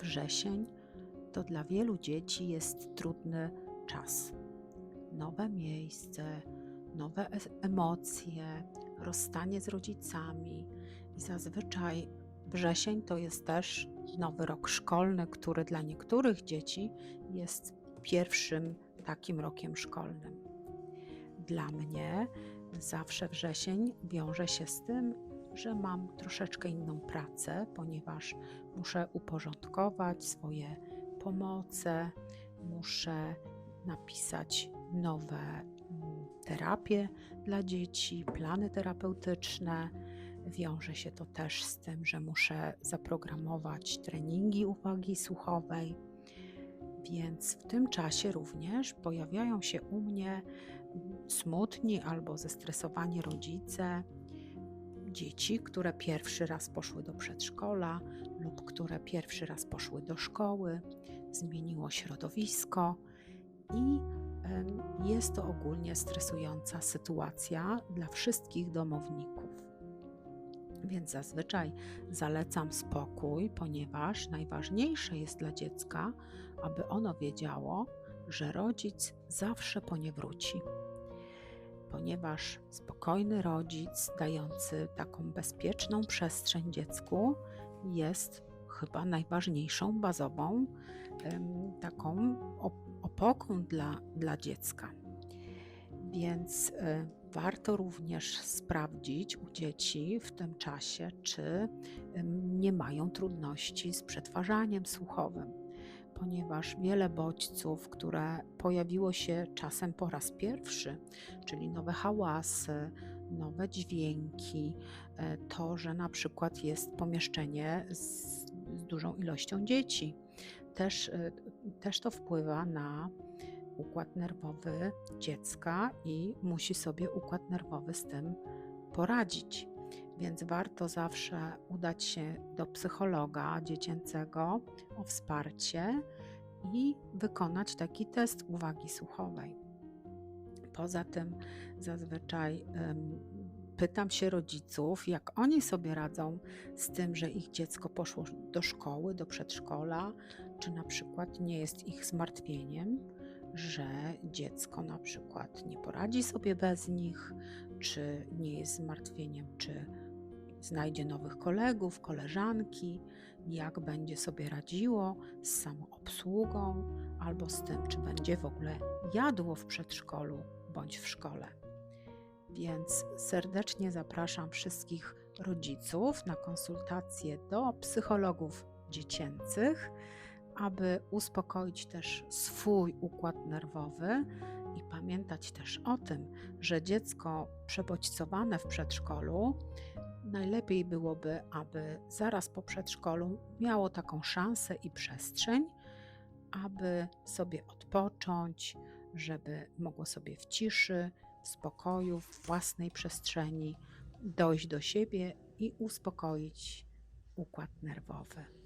wrzesień to dla wielu dzieci jest trudny czas. Nowe miejsce, nowe es- emocje, rozstanie z rodzicami i zazwyczaj wrzesień to jest też nowy rok szkolny, który dla niektórych dzieci jest pierwszym takim rokiem szkolnym. Dla mnie zawsze wrzesień wiąże się z tym, że mam troszeczkę inną pracę, ponieważ muszę uporządkować swoje pomoce, muszę napisać nowe mm, terapie dla dzieci, plany terapeutyczne. Wiąże się to też z tym, że muszę zaprogramować treningi uwagi słuchowej. Więc w tym czasie również pojawiają się u mnie mm, smutni albo zestresowani rodzice, dzieci, które pierwszy raz poszły do przedszkola lub które pierwszy raz poszły do szkoły, zmieniło środowisko i jest to ogólnie stresująca sytuacja dla wszystkich domowników. Więc zazwyczaj zalecam spokój, ponieważ najważniejsze jest dla dziecka, aby ono wiedziało, że rodzic zawsze po nie wróci. Ponieważ spokojny rodzic, dający taką bezpieczną przestrzeń dziecku, jest chyba najważniejszą, bazową, taką op- opoką dla, dla dziecka. Więc e, warto również sprawdzić u dzieci w tym czasie, czy nie mają trudności z przetwarzaniem słuchowym, ponieważ wiele bodźców, które pojawiło się czasem po raz pierwszy, czyli nowe hałasy, nowe dźwięki, e, to, że na przykład jest pomieszczenie z, dużą ilością dzieci, też, e, też to wpływa na układ nerwowy dziecka i musi sobie układ nerwowy z tym poradzić. Więc warto zawsze udać się do psychologa dziecięcego o wsparcie i wykonać taki test uwagi słuchowej. Poza tym zazwyczaj pytam się rodziców, jak oni sobie radzą z tym, że ich dziecko poszło do szkoły, do przedszkola, czy na przykład nie jest ich zmartwieniem, że dziecko na przykład nie poradzi sobie bez nich, czy nie jest zmartwieniem, czy znajdzie nowych kolegów, koleżanki, jak będzie sobie radziło z samoobsługą albo z tym, czy będzie w ogóle jadło w przedszkolu bądź w szkole. Więc serdecznie zapraszam wszystkich rodziców na konsultacje do psychologów dziecięcych, aby uspokoić też swój układ nerwowy i pamiętać też o tym, że dziecko przebodźcowane w przedszkolu najlepiej byłoby, aby zaraz po przedszkolu miało taką szansę i przestrzeń, aby sobie odpocząć, żeby mogło sobie w ciszy, w spokoju, w własnej przestrzeni dojść do siebie i uspokoić układ nerwowy.